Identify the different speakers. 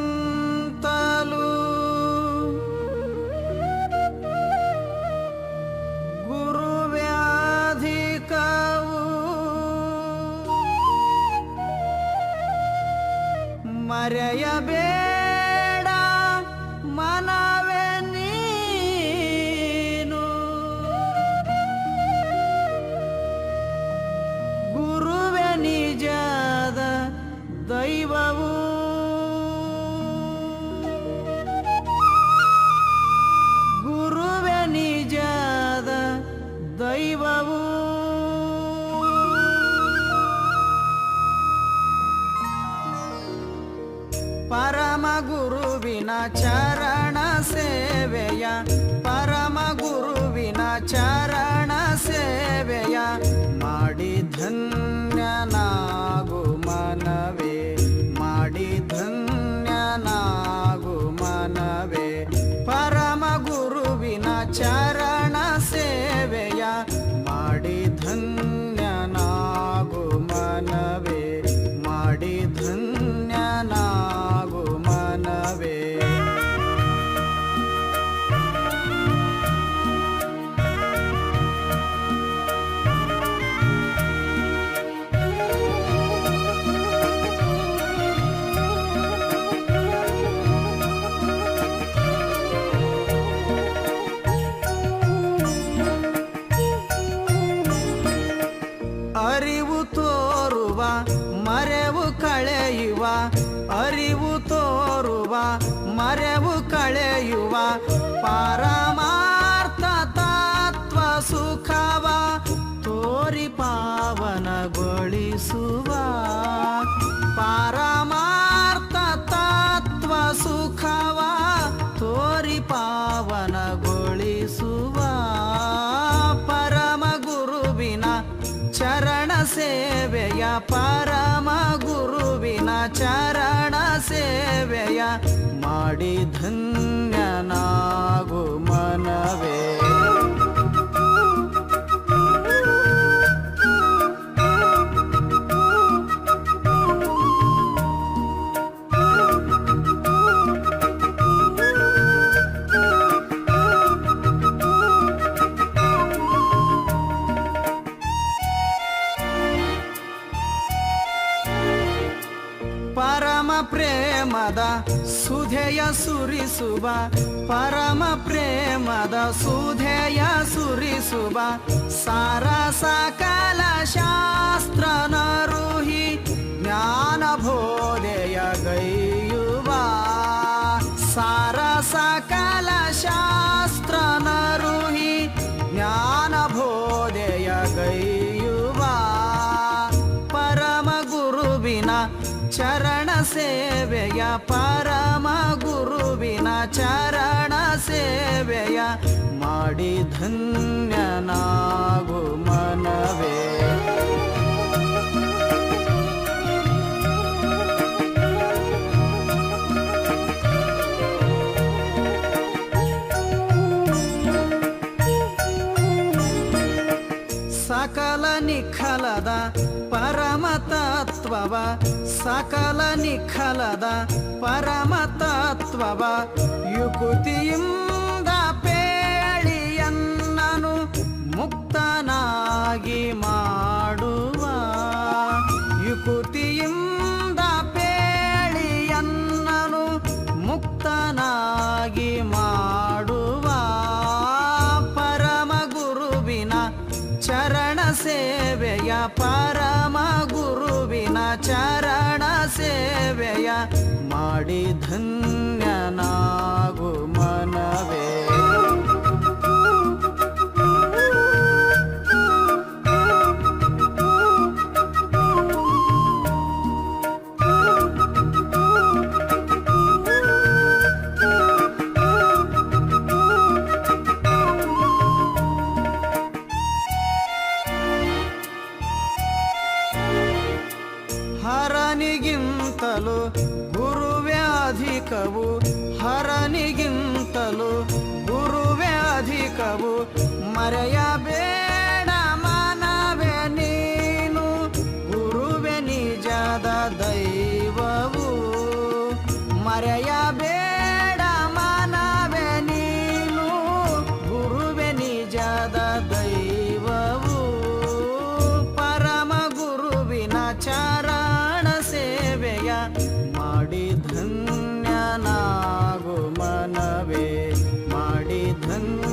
Speaker 1: హరనిగింతలు గురువ్యాధికవు మరయబే ಗುರುವಿನ ಚರಣ ಸೇವೆಯ, ಪರಮ ಗುರುವಿನ ಚರಣ ಸೇವೆಯ ಮಾಡಿ ಧನ್ಯನಾಗು ಮನವೇ, ಮಾಡಿ ಧನ್ಯನಾಗು ಮನವೇ. ಪರಮ ಗುರುವಿನ ಚರಣ ಸೇವೆಯ, ಮಾಡಿ ಧನ್ಯನಾಗು ಅರಿವು ತೋರುವ, ಮರೆವು ಕಳೆಯುವ, ಅರಿವು ತೋರುವ, ಮರೆವು ಕಳೆಯುವ, ಪರಮಾರ್ಥ ತತ್ವ ಸುಖವ, ತೋರಿ ಪಾವನಗೊಳಿಸುವ. ಪರಮಾರ್ಥ ತತ್ವ ಸುಖವ ಪರಮ ಗುರುವಿನ ಚರಣ ಸೇವೆಯ ಮಾಡಿ ಧನ್ಯನಾಗು ಪರಮ ಪ್ರೇಮದ ಸುಧೆಯ ಸುರಿಸುವ ಪರಮ ಪ್ರೇಮದ ಸುಧೆಯ ಸುರಿಸುವ ಸಾರ ಸಕಲ ಸೇವೆಯ ಪರಮ ಗುರುವಿನ ಚರಣ ಸೇವೆಯ ಮಾಡಿ ಸಕಲ ನಿಖಲದ ಪರಮ ತತ್ವವ ಸಕಲ ನಿಖಲದ ಪರಮ ತತ್ವವ ಸೇವೆಯ ಪರಮ ಗುರುವಿನ ಚರಣ ಸೇವೆಯ ಮಾಡಿ ಧನ್ಯನಾಗು ಮನವೇ. ಹರನಿಗಿಂತಲೂ ಗುರುವೇ ಅಧಿಕವು ಹರನಿಗಿಂತಲೂ ಗುರುವೇ ಅಧಿಕವು ಮಾಡಿ ಧನ್ಯನಾಗು ಮನವೇ ಮಾಡಿ ಧನ್ಯ